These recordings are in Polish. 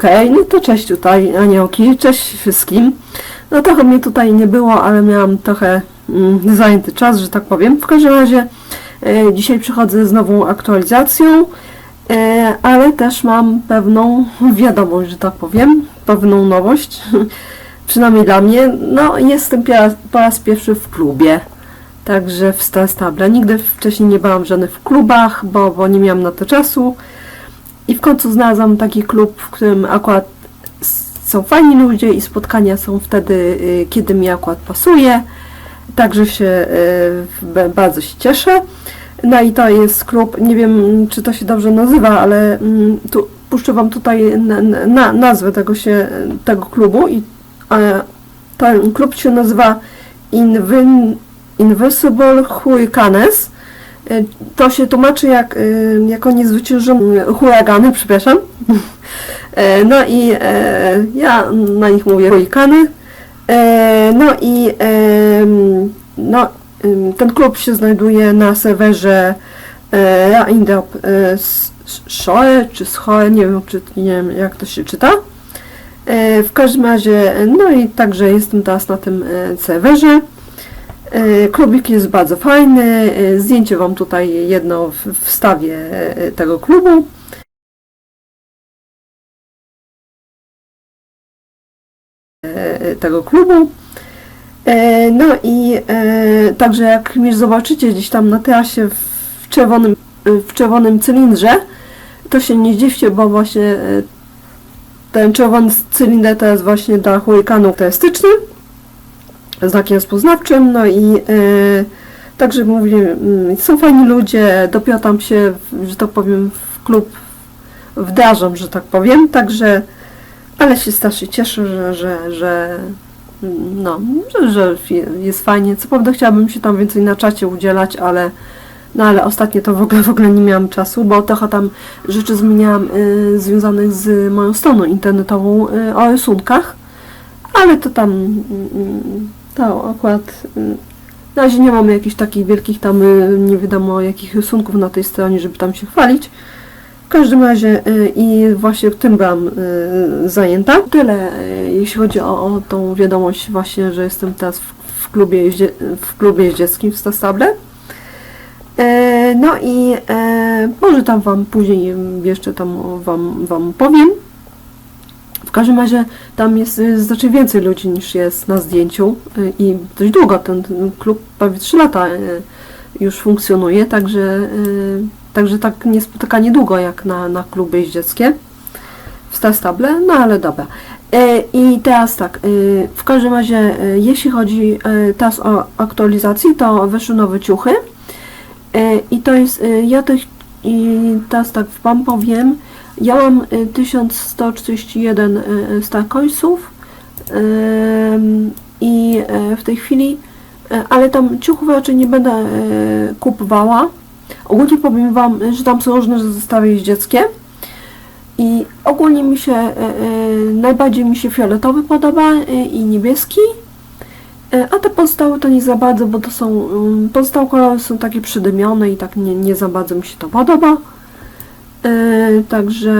Okej, no to cześć tutaj aniołki, cześć wszystkim. No trochę mnie tutaj nie było, ale miałam trochę mm, zajęty czas, że tak powiem. W każdym razie e, dzisiaj przychodzę z nową aktualizacją, e, ale też mam pewną wiadomość, że tak powiem, pewną nowość, przynajmniej dla mnie. No jestem po raz, pierwszy w klubie, także w Star Stable. Nigdy wcześniej nie byłam w klubach, bo, bo nie miałam na to czasu. I w końcu znalazłam taki klub, w którym akurat są fajni ludzie i spotkania są wtedy, y, kiedy mi akurat pasuje. Także się y, bardzo się cieszę. No i to jest klub, nie wiem czy to się dobrze nazywa, ale mm, tu puszczę Wam tutaj na, na, nazwę tego, się, tego klubu i ten klub się nazywa Invin, Invisible Hurricanes. E, To się tłumaczy jak, y, jako niezwyciężone huragany, przepraszam. E, No i e, ja na nich mówię hurikany. E, No i no, ten klub się znajduje na serwerze e, Raindrop e, S- Shore czy Schore, nie wiem, czy, nie wiem jak to się czyta. W każdym razie, no i także jestem teraz na tym serwerze. E, Klubik jest bardzo fajny. e, Zdjęcie Wam tutaj jedno wstawię e, tego klubu. Tego klubu. No i także jak mnie zobaczycie gdzieś tam na trasie w czerwonym, w czerwonym cylindrze, to się nie dziwcie, bo właśnie ten czerwony cylinder to jest właśnie dla hurikanu charakterystyczny znakiem rozpoznawczym, no i e, także mówię, mm, są fajni ludzie, dopiero tam się, że tak powiem, w klub wdrażam, że tak powiem, także ale się strasznie cieszę, że, że, że no, że, że jest fajnie. Co prawda chciałabym się tam więcej na czacie udzielać, ale no ale ostatnio to w ogóle, w ogóle nie miałam czasu, bo trochę tam rzeczy zmieniałam y, związanych z moją stroną internetową y, o rysunkach, ale to tam mm, to akurat y, na razie nie mamy jakichś takich wielkich tam y, nie wiadomo jakich rysunków na tej stronie, żeby tam się chwalić. W każdym razie y, i właśnie tym byłam y, zajęta. Tyle jeśli chodzi o, o tą wiadomość właśnie, że jestem teraz w, w klubie, w klubie jeździeckim w Stastable. E, No i e, może tam Wam później jeszcze tam Wam, wam powiem. W każdym razie tam jest y, znacznie więcej ludzi niż jest na zdjęciu y, i dość długo. Ten, ten klub, prawie 3 lata y, już funkcjonuje, także, także tak nie spotyka niedługo jak na, na kluby jeździeckie w Star Stable, no ale dobra. E, I teraz tak, w każdym razie jeśli chodzi teraz o aktualizacji, to weszły nowe ciuchy. E, i to jest, ja tych, i teraz tak Wam powiem, ja mam y, 1141 y, y, Coinsów ym, i y, w tej chwili, y, ale tam ciuchów raczej nie będę y, kupowała. Ogólnie powiem Wam, y, że tam są różne zestawy jeździeckie i ogólnie mi się, y, y, najbardziej mi się fioletowy podoba y, i niebieski. A te pozostałe to nie za bardzo, bo to są, pozostałe kolory są takie przydymione i tak nie, nie za bardzo mi się to podoba. E, także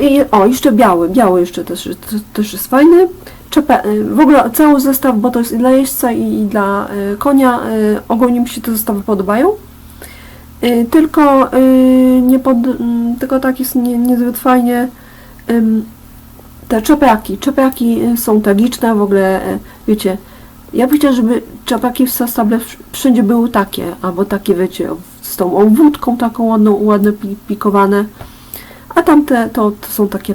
i, o, jeszcze biały, biały jeszcze też, też, jest fajny. Czepe, e, w ogóle cały zestaw, bo to jest i dla jeźdźca i, i dla e, konia, e, ogólnie mi się te zestawy podobają. E, tylko e, nie pod, m, tylko tak jest nie, niezbyt fajnie ym, te czepiaki. Czepiaki y, są tragiczne, w ogóle, e, wiecie, ja bym chciała, żeby czepiaki w Sastable wszędzie były takie, albo takie, wiecie, z tą obwódką taką ładną, ładne pi- pikowane, a tamte to, to są takie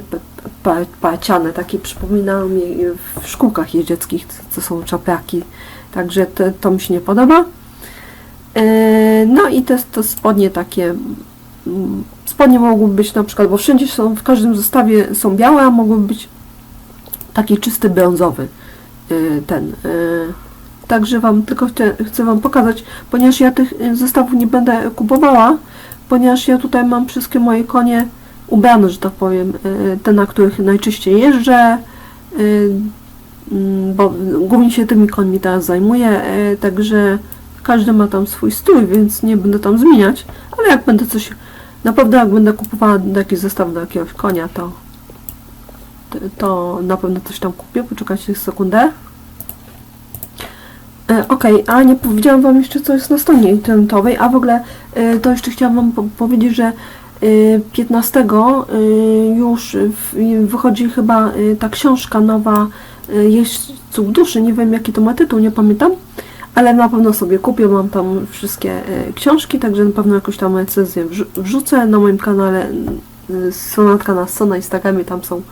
paciane, takie przypominają mi w szkółkach jeździeckich, co są czepiaki, także te, to mi się nie podoba. E, No i te, te spodnie takie spodnie mogłyby być na przykład, bo wszędzie są, w każdym zestawie są białe, a mogłyby być taki czysty brązowy y, ten. Także Wam tylko chcę, chcę Wam pokazać, ponieważ ja tych y, zestawów nie będę kupowała, ponieważ ja tutaj mam wszystkie moje konie ubrane, że tak powiem, y, te, na których najczęściej jeżdżę, y, mm, bo głównie się tymi końmi teraz zajmuję, także każdy ma tam swój stój, więc nie będę tam zmieniać, ale jak będę coś Na pewno jak będę kupowała jakiś zestaw do jakiegoś konia, to to na pewno coś tam kupię. Poczekajcie sekundę. E, Okej, a nie powiedziałam Wam jeszcze, co jest na stronie internetowej, a w ogóle e, to jeszcze chciałam Wam po powiedzieć, że e, 15 e, już wychodzi chyba ta książka nowa Jeźdźców duszy, nie wiem jaki to ma tytuł, nie pamiętam, ale na pewno sobie kupię, mam tam wszystkie książki, także na pewno jakąś tam recenzję wrzu- wrzucę na moim kanale Sonatka na Sona Instagramie, tam są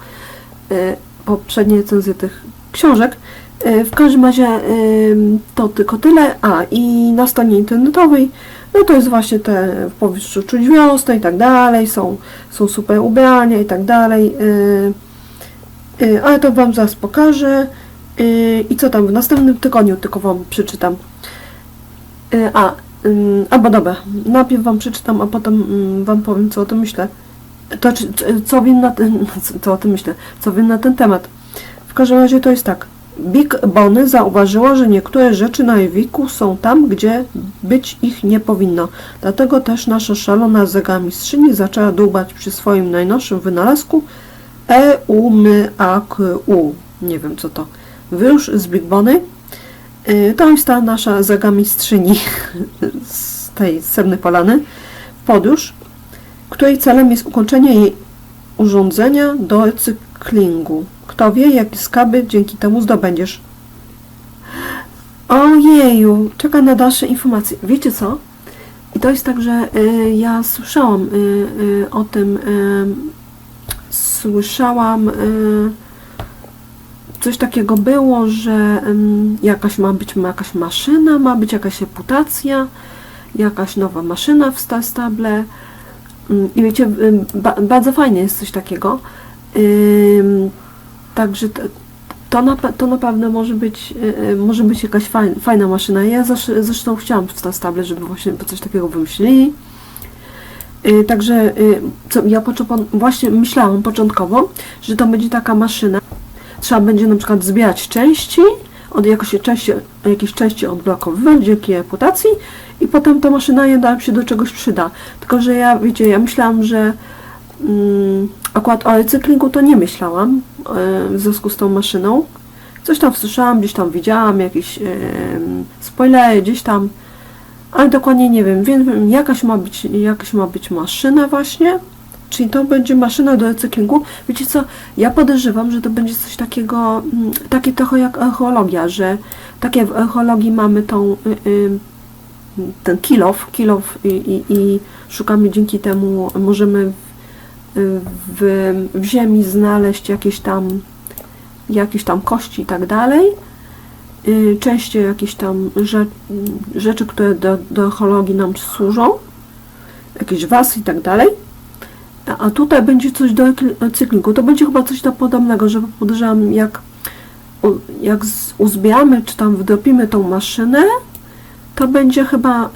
poprzednie recenzje tych książek. E, W każdym razie e, to tylko tyle. A i na stronie internetowej, no to jest właśnie te w powietrzu czuć wiosnę i tak dalej, są, są super ubrania i tak dalej. E, Ale to Wam zaraz pokażę. I co tam w następnym tygodniu tylko Wam przeczytam. A, ym, albo dobra, najpierw Wam przeczytam, a potem ym, Wam powiem, co o tym myślę. To, co wiem na ten, co o tym myślę, co wiem na ten temat. W każdym razie to jest tak. Big Bonny zauważyła, że niektóre rzeczy na Ewiku są tam, gdzie być ich nie powinno. Dlatego też nasza szalona zegamistrzyni zaczęła dłubać przy swoim najnowszym wynalazku E EUMAKU. Nie wiem co to. Wyrusz z Big Bonny. Y, To jest ta nasza zegamistrzyni z tej srebrnej polany podróż, której celem jest ukończenie jej urządzenia do recyklingu. Kto wie, jakie skaby dzięki temu zdobędziesz. Ojeju, czekam na dalsze informacje. Wiecie co? I to jest tak, że y, ja słyszałam y, y, o tym, y, słyszałam, y, coś takiego było, że ym, jakaś ma być jakaś maszyna, ma być jakaś reputacja, jakaś nowa maszyna w Stable. I wiecie, ym, ba, bardzo fajnie jest coś takiego. Ym, Także to, to, na, to naprawdę może być, y, y, może być jakaś fajna, fajna maszyna. Ja zresz- zresztą chciałam w Stable, żeby właśnie coś takiego wymyślili. Y, Także co, ja właśnie myślałam początkowo, że to będzie taka maszyna. Trzeba będzie na przykład zbierać części, od jakoś części, jakieś części odblokowywać dzięki reputacji i potem ta maszyna jednak się do czegoś przyda. Tylko, że ja, wiecie, ja myślałam, że akurat o recyklingu to nie myślałam e, w związku z tą maszyną. Coś tam słyszałam, gdzieś tam widziałam, jakieś e, spoilery, gdzieś tam, ale dokładnie nie wiem. Wiem, jakaś ma być, jakaś ma być maszyna właśnie, czyli to będzie maszyna do recyklingu. Wiecie co, ja podejrzewam, że to będzie coś takiego, mm, takie trochę jak archeologia, że takie w archeologii mamy tą, y, y, ten kilof, kilof i, i, i szukamy dzięki temu, możemy w, w, ziemi znaleźć jakieś tam, jakieś tam kości i tak dalej. Y, Częściej jakieś tam rze, rzeczy, które do, do archeologii nam służą, jakieś wasy i tak dalej. A- tutaj będzie coś do recyklingu. To będzie chyba coś do podobnego, że podejrzewam, jak, jak uzbieramy, czy tam wdropimy tą maszynę, to będzie chyba, e,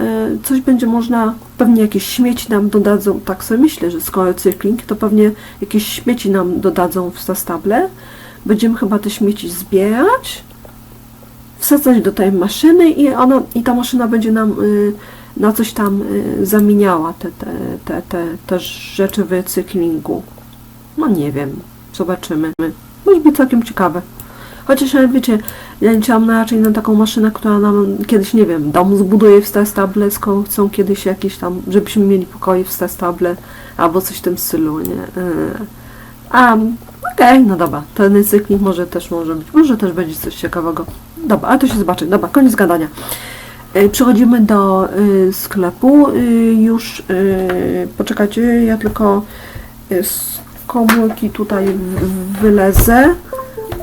coś będzie można, pewnie jakieś śmieci nam dodadzą, tak sobie myślę, że skoro recykling, to pewnie jakieś śmieci nam dodadzą w zastable. Będziemy chyba te śmieci zbierać, wsadzać do tej maszyny i ona, i ta maszyna będzie nam y, na coś tam y, zamieniała te, te, te, te, te rzeczy w recyklingu. No nie wiem, zobaczymy. Może być całkiem ciekawe. Chociaż ale wiecie, ja liczyłam na raczej na taką maszynę, która nam kiedyś, nie wiem, dom zbuduje w Star Stable, skoro chcą kiedyś jakieś tam, żebyśmy mieli pokoje w Star Stable, albo coś w tym stylu, nie? Yy. A, okej, no dobra, ten recykling może też może być, może też będzie coś ciekawego. Dobra, ale to się zobaczy. Dobra, koniec gadania. Yy, Przechodzimy do y, sklepu. Już poczekajcie, ja tylko z komórki tutaj wylezę.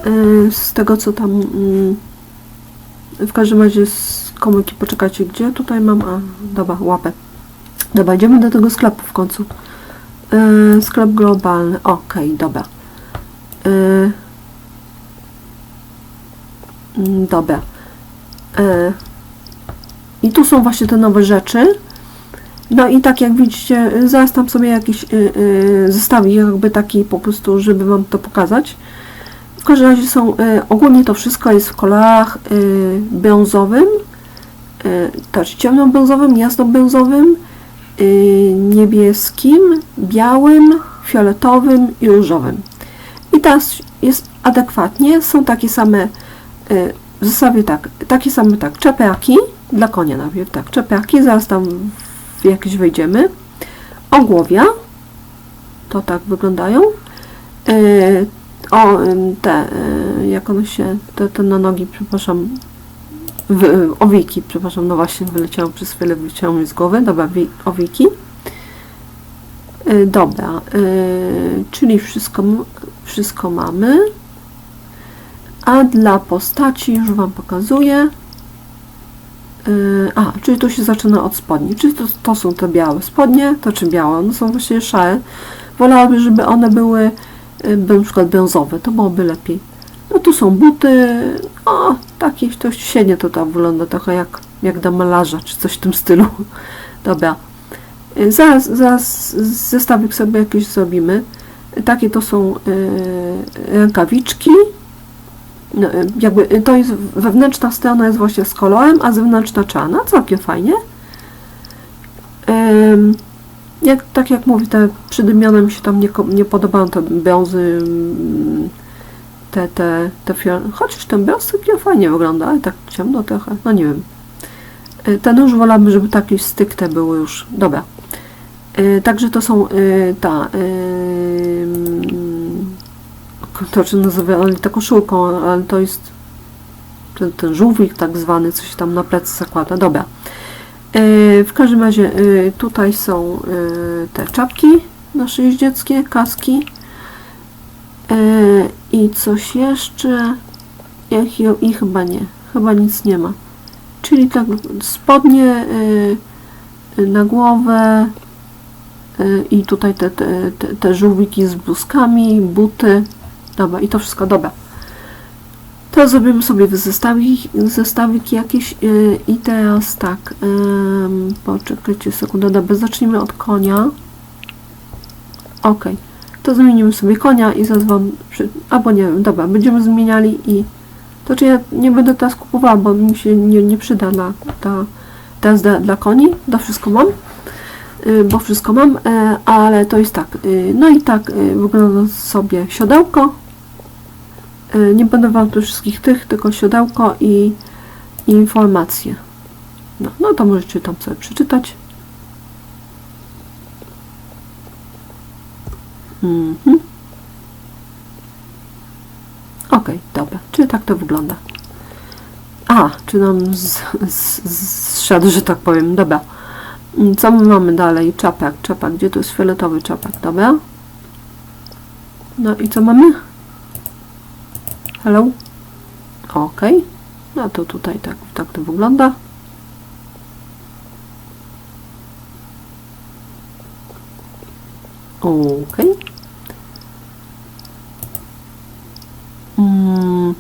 Y, z tego co tam mm, w każdym razie z komórki poczekajcie gdzie? Tutaj mam a dobra łapę. Dobra idziemy do tego sklepu w końcu. Y, sklep globalny okej dobra. Y, mm, dobra. Y, i tu są właśnie te nowe rzeczy. No i tak jak widzicie y, zaraz tam sobie jakiś y, y, zestawię jakby taki po prostu żeby wam to pokazać każdym razie są, y, ogólnie to wszystko jest w kolorach y, brązowym, y, też ciemnobrązowym, jasnobrązowym niebieskim, białym, fioletowym i różowym. I teraz jest adekwatnie, są takie same, w zasadzie tak, takie same tak, czepiaki, dla konia najpierw, tak, czepiaki, zaraz tam w jakieś wejdziemy, ogłowia, to tak wyglądają, o, te, y, jak one się, te, te na nogi, przepraszam, w, y, owiki, przepraszam, no właśnie, wyleciało przez chwilę, wyleciało mi z głowy, dobra, wi, owiki. Y, dobra, czyli wszystko, wszystko mamy. A dla postaci już Wam pokazuję. A, czyli to się zaczyna od spodni. Czyli to, to są te białe spodnie, to czy białe, one są właściwie szare. Wolałabym, żeby one były by na przykład brązowe, to byłoby lepiej. No tu są buty, o, takie to średnio to tam wygląda trochę jak, jak do malarza, czy coś w tym stylu. Dobra. Y, Zaraz, zaraz zestawik sobie jakiś zrobimy. Y, Takie to są y, rękawiczki. No, y, jakby y, to jest wewnętrzna strona jest właśnie z kolorem, a zewnętrzna czarna. Całkiem fajnie. Jak, tak jak mówię, te przydymione mi się tam nie, nie podobają, te brązy, mm, te, te, te fiol- chociaż ten brąz całkiem fajnie wygląda, ale tak ciemno trochę, no nie wiem. Y, Ten już wolałabym, żeby takie stykte były już. Dobra. Y, Także to są y, ta y, to czy nazywali to koszulką, ale to jest ten, ten żółwik tak zwany, coś tam na plecy zakłada. Dobra. Y, W każdym razie y, tutaj są y, te czapki nasze jeździeckie, kaski i coś jeszcze i, i chyba nie, chyba nic nie ma. Czyli tak spodnie na głowę i tutaj te, te, te, te żółwiki z bluzkami, buty. Dobra, i to wszystko, dobra. To zrobimy sobie zestawik, zestawik jakiś yy, i teraz tak, ym, poczekajcie sekundę, dobra, zacznijmy od konia. Ok, to zmienimy sobie konia i zaraz przy, albo nie wiem, dobra, będziemy zmieniali i to czy ja nie będę teraz kupowała, bo mi się nie, nie przyda na ta, teraz dla, dla koni, to wszystko mam, yy, bo wszystko mam, yy, ale to jest tak, yy, no i tak yy, wygląda sobie siodełko, Y, Nie będę Wam tu wszystkich tych, tylko siodełko i, informacje. No, no to możecie tam sobie przeczytać. Mhm. Okej, dobra. Czyli tak to wygląda. A, czy nam z, z, zszedł, że tak powiem. Dobra. Co my mamy dalej? Czapek, czapek. Gdzie to jest fioletowy czapek? Dobra. No i co mamy? Hello? Ok. No to tutaj tak, tak to wygląda. Ok. Mm.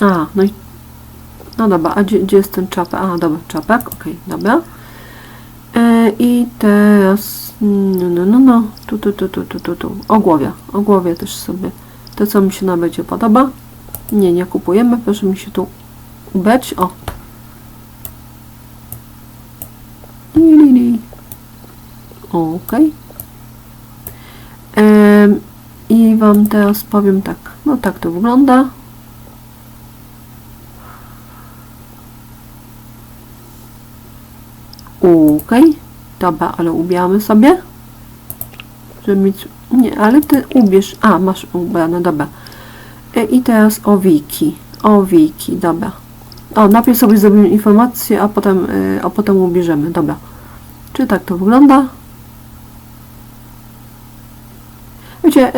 A, no i... No dobra, a gdzie, gdzie jest ten czapek? A, dobra, czapek, ok, dobra. E, I teraz... No, no, no, no. Tu, tu, tu, tu, tu, tu, tu. Ogłowia. Ogłowia też sobie. To, co mi się najbardziej podoba. Nie, nie kupujemy. Proszę mi się tu ubeć. O. Li. Ok. Em, I Wam teraz powiem tak. No tak to wygląda. Ok. Dobra, ale ubijamy sobie. Żeby mieć... Nie, ale ty ubierz... A, masz ubrane, dobra. E, I teraz owiki. Owiki, dobra. O, najpierw sobie zrobimy informację, a potem, y, a potem ubierzemy, dobra. Czy tak to wygląda? Wiecie,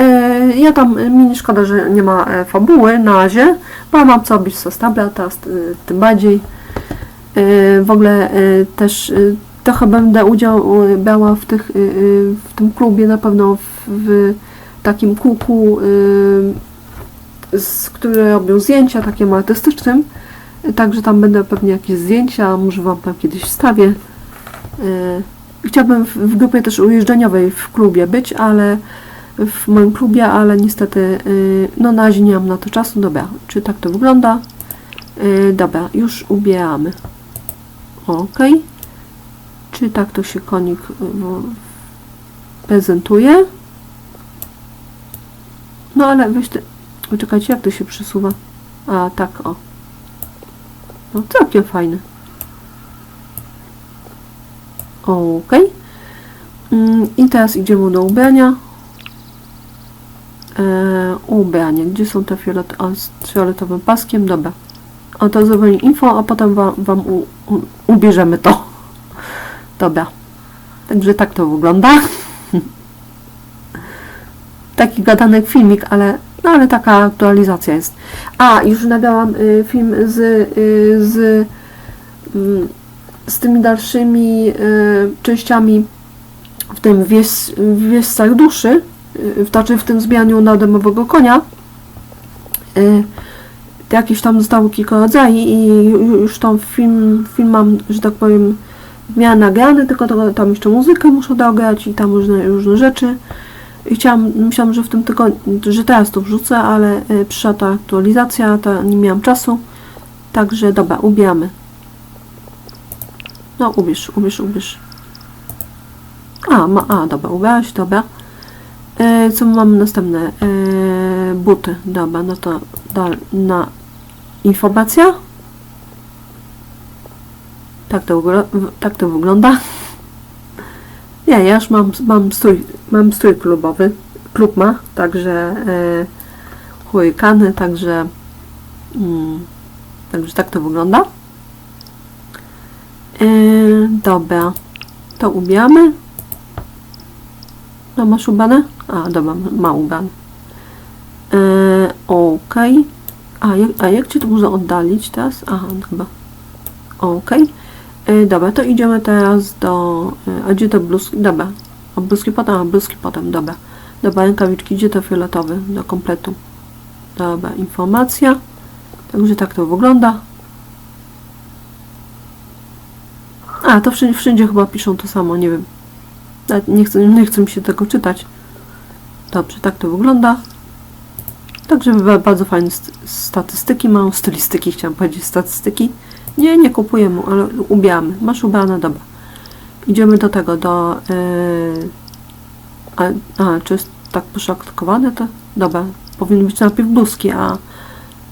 y, ja tam, mi nie szkoda, że nie ma e, fabuły na razie, bo mam co robić z Sostabla, teraz tym bardziej. W ogóle też trochę będę udział brała w, tych, w tym klubie na pewno w, w takim kółku, z, które robią zdjęcia takim artystycznym. Także tam będą pewnie jakieś zdjęcia, może Wam tam kiedyś wstawię. Y, Chciałabym w, grupie też ujeżdżeniowej w klubie być, ale w moim klubie, ale niestety y, no na razie nie mam na to czasu. Dobra, czy tak to wygląda? Y, Dobra, już ubieramy. Ok. Czy tak to się konik prezentuje? No ale weź te... Poczekajcie, jak to się przesuwa? A, tak, o. No, całkiem fajne. Okej. Mm, I teraz idziemy do ubrania. Eee, ubranie. Gdzie są te fiolet a, z fioletowym paskiem? Dobra. O to zrobimy info, a potem wam, wam u, u, ubierzemy to. Dobra. Także tak to wygląda. Taki gadanek filmik, ale, no ale taka aktualizacja jest. A, już nagrałam y, film z, y, z, mm, z tymi dalszymi y, częściami w tym wies, wiescach duszy, y, znaczy w tym zmianiu na domowego konia. Y, jakieś tam zostało kilka rodzajów i ju- już tam film, film mam, że tak powiem, w miarę nagrany, tylko to, tam jeszcze muzykę muszę dograć i tam różne, różne rzeczy. I chciałam, myślałam, że w tym tygodniu, że teraz to wrzucę, ale y, przyszła ta aktualizacja, to nie miałam czasu. Także dobra, ubieramy. No, ubierz, ubierz, ubierz. A, ma, a, dobra, ubrałaś, dobra. E, co mamy następne? E, buty, dobra, no to dal, na informacja. Tak to, tak to wygląda. Ja, ja już mam, mam, strój, mam strój klubowy. Klub ma, także e, hurikany, także mm, także tak to wygląda. E, dobra, to ubieramy. No masz ubrane? A, dobra, ma ubrane. E, Okej. A, jak, a jak Cię to można oddalić teraz? Aha, dobra. Okej. E, Dobra, to idziemy teraz do... e, A gdzie te bluzki? Dobra. A bluzki potem? A bluzki potem, dobra. Dobra, rękawiczki, gdzie to fioletowy? Do kompletu. Dobra, informacja. Także tak to wygląda. A, to wszędzie, wszędzie chyba piszą to samo, nie wiem. Nie chcę, nie chcę mi się tego czytać. Dobrze, tak to wygląda. Także ba- bardzo fajne st- statystyki mają, stylistyki chciałam powiedzieć, statystyki. Nie, nie kupujemy, ale ubieramy. Masz ubrane, dobra. Idziemy do tego, do... Yy... A, a, czy jest tak poszatkowane to? Dobra, powinny być najpierw bluzki, a...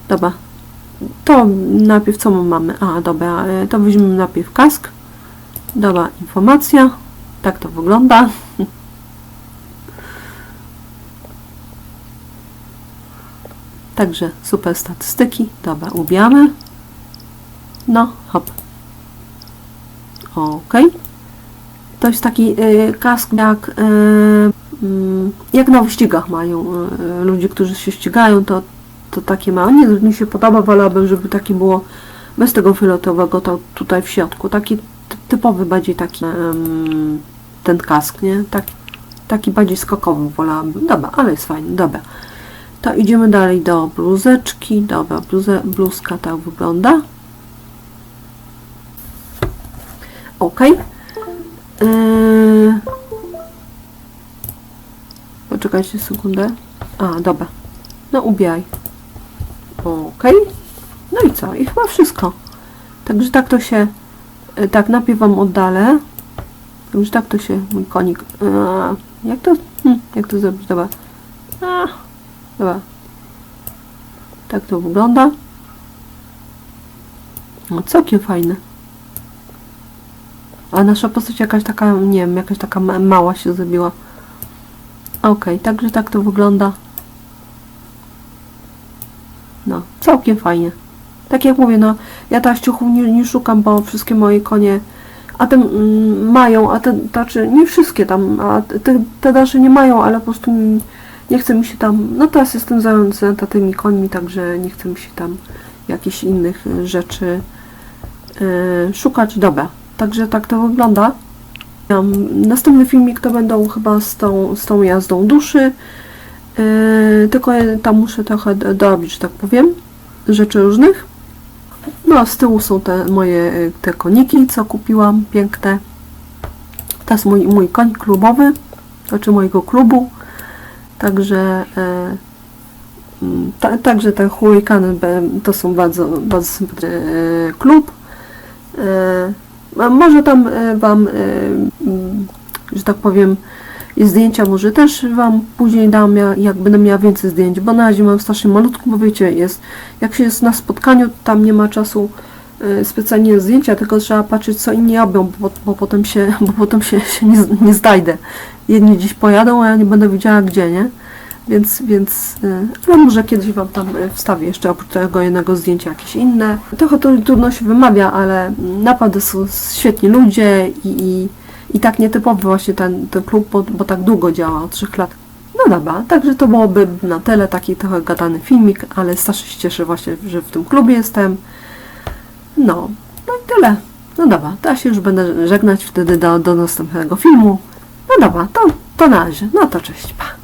Dobra. To najpierw co my mamy? A, dobra, yy, to weźmiemy najpierw kask. Dobra, informacja. Tak to wygląda. Także super statystyki. Dobra, ubijamy. No, hop. Ok. To jest taki y, kask jak, y, mm, jak na wyścigach mają y, ludzie, którzy się ścigają, to, to takie mają. Nie, mi się podoba, wolałabym, żeby taki było bez tego fioletowego, to tutaj w środku. Taki ty- typowy, bardziej taki em, ten kask, nie? Taki, taki bardziej skokowy wolałabym. Dobra, ale jest fajny, dobra. To idziemy dalej do bluzeczki. Dobra, bluze, bluzka tak wygląda. Ok. Yy... Poczekajcie sekundę. A, dobra. No ubieraj. Ok. No i co? I chyba wszystko. Także tak to się... y, Tak, najpierw Wam oddalę. Także tak to się mój konik... A, jak to... Hm, jak to zrobić? Dobra. A, dobra. Tak to wygląda. No, całkiem fajne. A nasza postać jakaś taka, nie wiem, jakaś taka ma- mała się zrobiła. Okej, także tak to wygląda. No, całkiem fajnie. Tak jak mówię, no, ja teraz nie, nie szukam, bo wszystkie moje konie, a te mm, mają, a te, znaczy nie wszystkie tam, a te, te nie mają, ale po prostu mi, nie chce mi się tam, no teraz jestem zajęta tymi końmi, także nie chce mi się tam jakichś innych y, rzeczy y, szukać. Dobra, także tak to wygląda. Następny filmik to będą chyba z tą, z tą jazdą duszy. Yy, tylko tam muszę trochę do- dorobić, że tak powiem, rzeczy różnych. No, a z tyłu są te moje y, te koniki, co kupiłam, piękne. To jest mój, mój koń klubowy, znaczy mojego klubu. Także mm, ta, także te hurikany to są bardzo, bardzo sympatyczny e, klub. A Może tam e, Wam, e, że tak powiem, zdjęcia może też Wam później dam, ja- jak będę miała więcej zdjęć, bo na razie mam strasznie malutko, bo wiecie, jest, jak się jest na spotkaniu, tam nie ma czasu e, specjalnie zdjęcia, tylko trzeba patrzeć, co inni robią, bo, bo potem się, bo potem się, się nie, nie znajdę. Jedni gdzieś pojadą, a ja nie będę wiedziała gdzie, nie? Więc, więc, e, ale może kiedyś Wam tam e, wstawię jeszcze oprócz tego jednego zdjęcia jakieś inne. Trochę to trudno się wymawia, ale mm, naprawdę są świetni ludzie i, i, i tak nietypowy właśnie ten, ten klub, bo, bo tak długo działa, od trzech lat. No dobra, także to byłoby na tyle taki trochę gadany filmik, ale strasznie się cieszę właśnie, że w tym klubie jestem. No, no i tyle. No dobra, to ja się już będę żegnać wtedy do, do następnego filmu. No dobra, to, to na razie. No to cześć, pa.